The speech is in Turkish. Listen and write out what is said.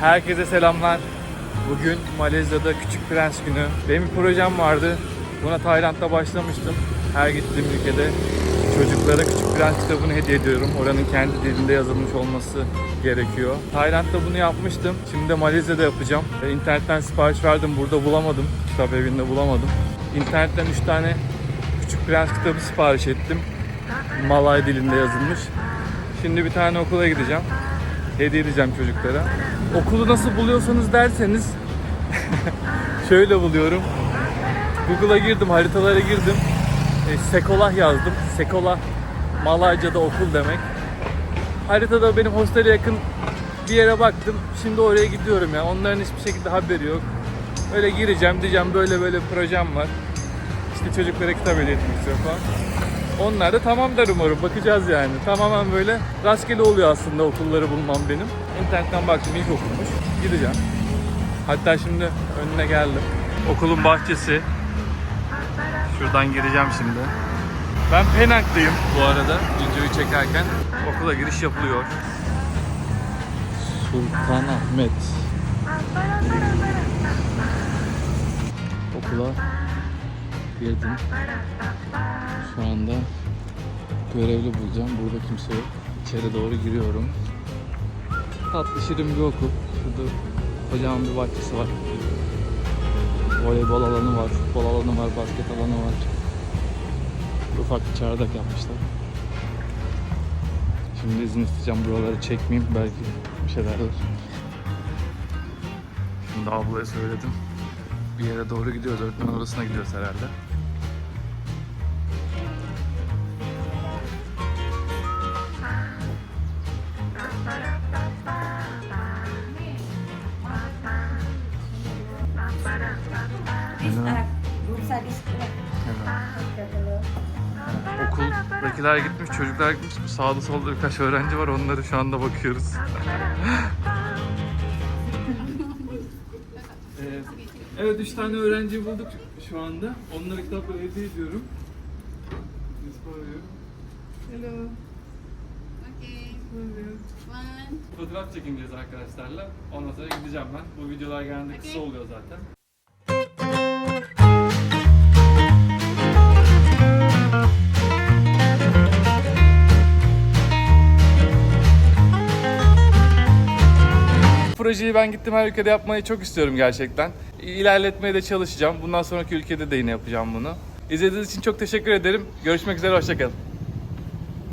Herkese selamlar. Bugün Malezya'da Küçük Prens günü. Benim bir projem vardı. Buna Tayland'da başlamıştım. Her gittiğim ülkede çocuklara Küçük Prens kitabını hediye ediyorum. Oranın kendi dilinde yazılmış olması gerekiyor. Tayland'da bunu yapmıştım. Şimdi de Malezya'da yapacağım. E, İnternetten sipariş verdim. Burada bulamadım. Kitap evinde bulamadım. İnternetten 3 tane Küçük Prens kitabı sipariş ettim. Malay dilinde yazılmış. Şimdi bir tane okula gideceğim. Hediye edeceğim çocuklara. Okulu nasıl buluyorsanız derseniz şöyle buluyorum. Google'a girdim, haritalara girdim. E, Sekolah yazdım. Sekolah Malayca'da okul demek. Haritada benim hostele yakın bir yere baktım. Şimdi oraya gidiyorum ya. Onların hiçbir şekilde haberi yok. Öyle gireceğim diyeceğim böyle böyle projem var. İşte çocuklara kitap hediye etmek istiyorum falan. Onlar da tamam der umarım. Bakacağız yani. Tamamen böyle rastgele oluyor aslında okulları bulmam benim. İnternetten baktım ilk okulmuş. Gideceğim. Hatta şimdi önüne geldim. Okulun bahçesi. Şuradan gireceğim şimdi. Ben Penang'dayım bu arada videoyu çekerken. Okula giriş yapılıyor. Sultanahmet. Okula girdim. Anda görevli bulacağım. Burada kimse yok. İçeri doğru giriyorum. Tatlı şirin bir okul. Şurada kocaman bir bahçesi var. Voleybol alanı var, futbol alanı var, basket alanı var. Ufak bir çardak yapmışlar. Şimdi izin isteyeceğim buraları çekmeyeyim belki bir şeyler olur. Şimdi ablaya söyledim. Bir yere doğru gidiyoruz. Öğretmen odasına gidiyoruz herhalde. District. Okuldakiler gitmiş, çocuklar gitmiş. Sağda solda birkaç öğrenci var. Onları şu anda bakıyoruz. Ee, evet, üç tane öğrenci bulduk şu anda. Onlara kitapları hediye ediyorum. Hello. Okay. One. Fotoğraf çekineceğiz arkadaşlarla. Ondan sonra gideceğim ben. Bu videolar genelde kısa oluyor zaten. Projeyi ben gittim her ülkede yapmayı çok istiyorum gerçekten. İlerletmeye de çalışacağım. Bundan sonraki ülkede de yine yapacağım bunu. İzlediğiniz için çok teşekkür ederim. Görüşmek üzere, hoşçakalın.